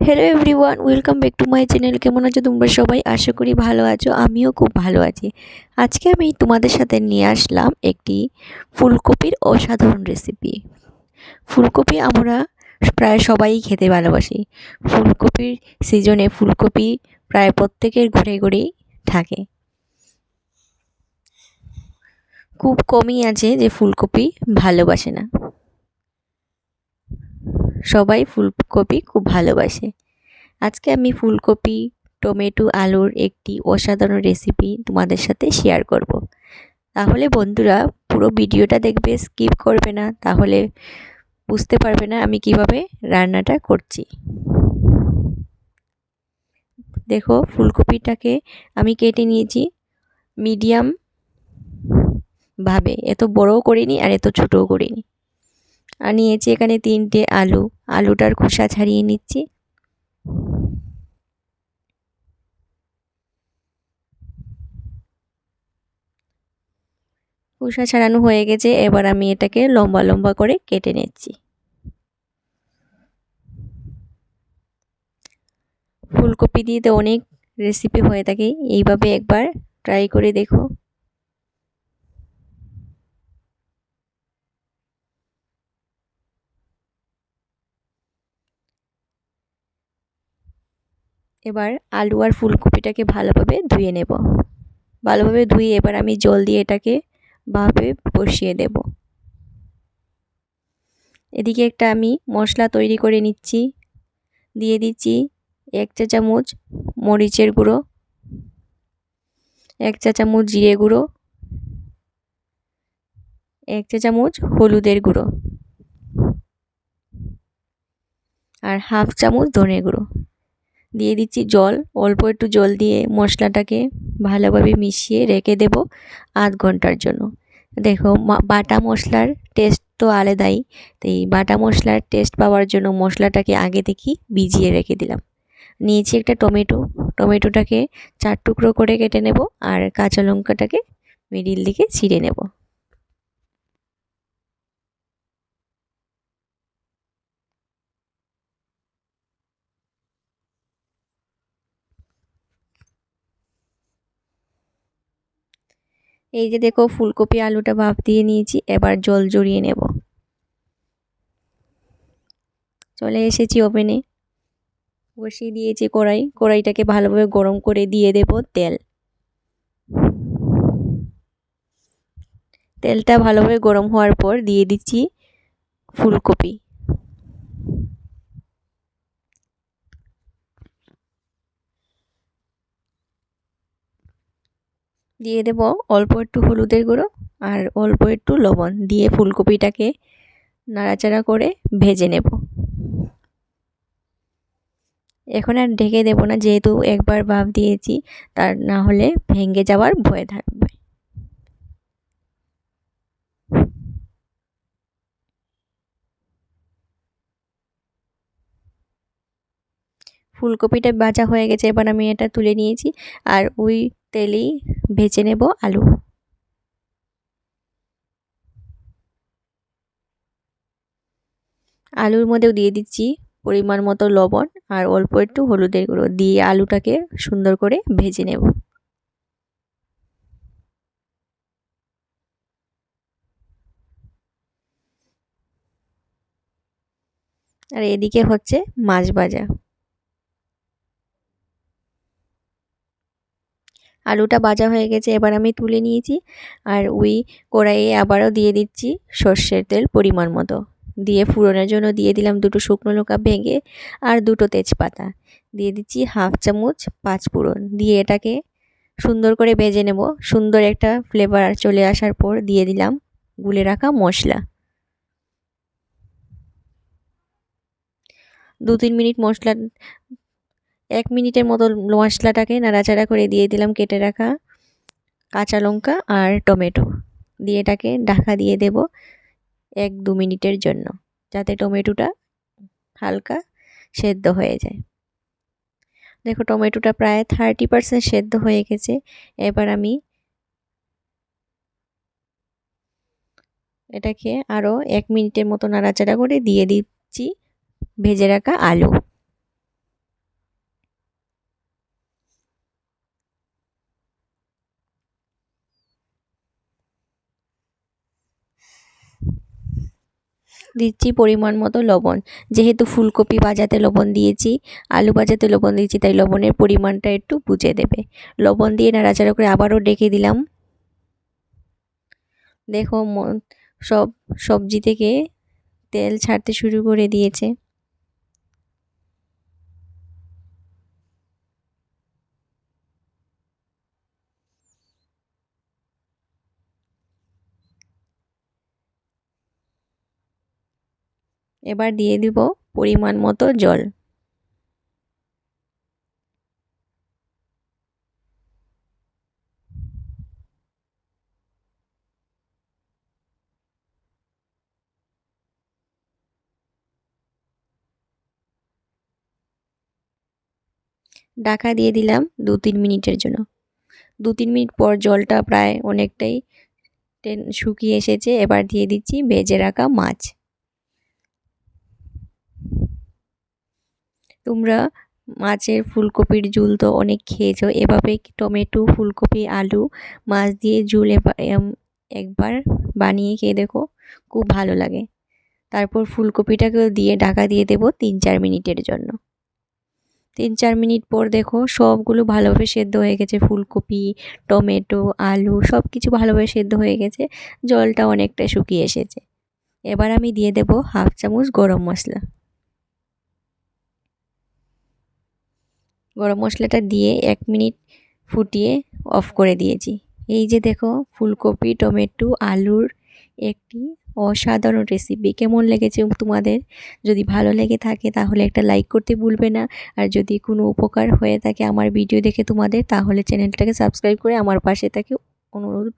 Hello everyone welcome back to my channel কেমন আছো তোমরা সবাই? আশা করি ভালো আছো, আমিও খুব ভালো আছি। আজকে আমি তোমাদের সাথে নিয়ে আসলাম একটি ফুলকপির অসাধারণ রেসিপি ফুলকপি আমরা প্রায় সবাই খেতে ভালোবাসি। ফুলকপির সিজনে ফুলকপি প্রায় প্রত্যেকের ঘরে ঘরেই থাকে। খুব কমই আছে যে ফুলকপি ভালোবাসে না। সবাই ফুলকপি খুব ভালোবাসে। আজকে আমি ফুলকপি, টমেটো, আলুর একটি অসাধারণ রেসিপি তোমাদের সাথে শেয়ার করব। তাহলে বন্ধুরা, পুরো ভিডিওটা দেখবে স্কিপ করবে না, তাহলে বুঝতে পারবে না আমি কীভাবে রান্নাটা করছি। দেখো, ফুলকপিটাকে আমি কেটে নিয়েছি মিডিয়াম ভাবে। এত বড়ও করিনি আর এত ছোটও করিনি। আর নিয়েছি এখানে তিনটে আলু। আলুটার খোসা ছাড়িয়ে নিচ্ছি। খোসা ছাড়ানো হয়ে গেছে। এবার আমি এটাকে লম্বা লম্বা করে কেটে নিচ্ছি। ফুলকপি দিয়ে তো অনেক রেসিপি হয়ে থাকে। এইভাবে একবার ট্রাই করে দেখো। এবার আলু আর ফুলকপিটাকে ভালোভাবে ধুয়ে নেব। ভালোভাবে ধুয়ে এবার আমি জল দিয়ে এটাকে ভাবে বসিয়ে দেব। এদিকে একটা আমি মশলা তৈরি করে নিচ্ছি। দিয়ে দিচ্ছি এক চা চামচ মরিচের গুঁড়ো, এক চা চামচ জিরে গুঁড়ো, এক চা চামচ হলুদের গুঁড়ো আর হাফ চামচ ধনে গুঁড়ো। দিয়ে দিচ্ছি জল। অল্প একটু জল দিয়ে মশলাটাকে ভালোভাবে মিশিয়ে রেখে দেব আধ ঘণ্টার জন্য। দেখো বাটা মশলার টেস্ট তো আলাদাই। তো এই বাটা মশলার টেস্ট পাওয়ার জন্য মশলাটাকে আগে থেকেই ভিজিয়ে রেখে দিলাম। নিয়েছি একটা টমেটো। টমেটোটাকে চার টুকরো করে কেটে নেব আর কাঁচা লঙ্কাটাকে মিডিল দিকে ছিঁড়ে নেব। এই যে দেখো ফুলকপি, আলুটা ভাপ দিয়ে নিয়েছি, এবার জল জড়িয়ে নেব। চলে এসেছি ওভেনে বসিয়ে দিয়েছি কড়াই। কড়াইটাকে ভালোভাবে গরম করে দিয়ে দেব তেল। তেলটা ভালোভাবে গরম হওয়ার পর দিয়ে দিচ্ছি ফুলকপি। দিয়ে দেব অল্প একটু হলুদের গুঁড়ো আর অল্প একটু লবণ। দিয়ে ফুলকপিটাকে নাড়াচাড়া করে ভেজে নেব। এখন আর ঢেকে দেব না, যেহেতু একবার ভাব দিয়েছি, তার না হলে ভেঙে যাওয়ার ভয় থাকবে। ফুলকপিটা ভাজা হয়ে গেছে, এবার আমি এটা তুলে নিয়েছি। আর ওই তেলেই ভেজে নেব আলু। আলুর মধ্যেও দিয়ে দিচ্ছি পরিমাণ মতো লবণ আর অল্প একটু হলুদের গুঁড়ো দিয়ে আলুটাকে সুন্দর করে ভেজে নেব। আর এদিকে হচ্ছে মাছ ভাজা। আলুটা ভাজা হয়ে গেছে, এবার আমি তুলে নিয়েছি আর ওই কড়াইয়ে আবারও দিয়ে দিচ্ছি সর্ষের তেল পরিমাণ মতো। দিয়ে ফুরনের জন্য দিয়ে দিলাম দুটো শুকনো লঙ্কা ভেঙে আর দুটো তেজপাতা। দিয়ে দিচ্ছি হাফ চামচ পাঁচ ফুরন দিয়ে এটাকে সুন্দর করে ভেজে নেব। সুন্দর একটা ফ্লেভার চলে আসার পর দিয়ে দিলাম গুলে রাখা মশলা। দু তিন মিনিট মশলা এক মিনিটের মতো মশলাটাকে নাড়াচাড়া করে দিয়ে দিলাম, কেটে রাখা কাঁচা লঙ্কা আর টমেটো। দিয়ে এটাকে ঢাকা দিয়ে দেব এক দু মিনিটের জন্য, যাতে টমেটোটা হালকা সেদ্ধ হয়ে যায়। দেখো, টমেটোটা প্রায় থার্টি পারসেন্ট সেদ্ধ হয়ে গেছে। এবার আমি এটাকে আরও এক মিনিটের মতো নাড়াচাড়া করে দিয়ে দিচ্ছি ভেজে রাখা আলু। দিচ্ছি পরিমাণ মতো লবণ। যেহেতু ফুলকপি ভাজাতে লবণ দিয়েছি, আলু ভাজাতে লবণ দিয়েছি, তাই লবণের পরিমাণটা একটু বুঝে দেবে। লবণ দিয়ে নাড়াচাড়া করে আবারও ডেকে দিলাম। দেখো সব সবজি থেকে তেল ছাড়তে শুরু করে দিয়েছে। এবার দিয়ে দিব পরিমাণ মতো জল। ঢাকা দিয়ে দিলাম দু তিন মিনিটের জন্য। দু তিন মিনিট পর জলটা প্রায় অনেকটাই শুকিয়ে এসেছে। এবার দিয়ে দিচ্ছি ভেজে রাখা মাছ। তোমরা মাছের ফুলকপির ঝুল তো অনেক খেয়েছো। এভাবে টমেটো, ফুলকপি, আলু মাছ দিয়ে ঝুল একবার বানিয়ে খেয়ে দেখো, খুব ভালো লাগে। তারপর ফুলকপিটাকেও দিয়ে ঢাকা দিয়ে দেবো তিন চার মিনিটের জন্য। তিন চার মিনিট পর দেখো সবগুলো ভালোভাবে সেদ্ধ হয়ে গেছে। ফুলকপি, টমেটো, আলু সব কিছু ভালোভাবে সেদ্ধ হয়ে গেছে। জলটা অনেকটা শুকিয়ে এসেছে। এবার আমি দিয়ে দেব হাফ চামচ গরম মশলা। গরম মশলাটা দিয়ে এক মিনিট ফুটিয়ে অফ করে দিয়েছি। এই যে দেখো, ফুলকপি, টমেটো, আলুর একটি অসাধারণ রেসিপি কেমন লেগেছে তোমাদের? যদি ভালো লেগে থাকে তাহলে একটা লাইক করতে ভুলবে না। আর যদি কোনো উপকার হয়ে থাকে আমার ভিডিও দেখে তোমাদের, তাহলে চ্যানেলটাকে সাবস্ক্রাইব করে আমার পাশে থাকে অনুরোধ